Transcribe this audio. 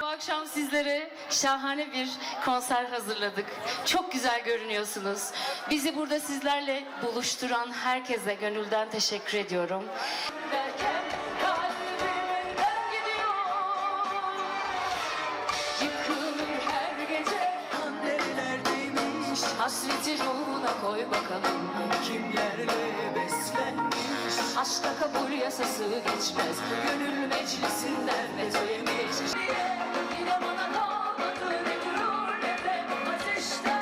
Bu akşam sizlere şahane bir konser hazırladık. Çok güzel görünüyorsunuz. Bizi burada sizlerle buluşturan herkese gönülden teşekkür ediyorum. Hasreti ruhuna koy bakalım. Kim yasası geçmez. Gönül meclisinden FETÖ'ye meclis Yine bana kalmadı ne gurur ne de ateşten.